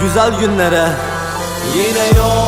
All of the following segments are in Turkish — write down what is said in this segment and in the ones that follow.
Güzel günlere Yine yoksun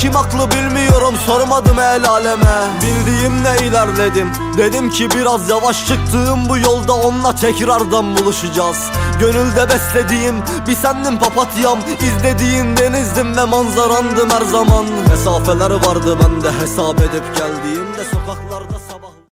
Kim haklı bilmiyorum sormadım el aleme. Bildiğimle ilerledim Dedim ki biraz yavaş çıktığım bu yolda onunla tekrardan buluşacağız. Gönülde beslediğim bir sendin papatyam. İzlediğin denizdim ve manzarandım her zaman. Mesafeler vardı ben de hesap edip geldiğimde sokaklarda sabah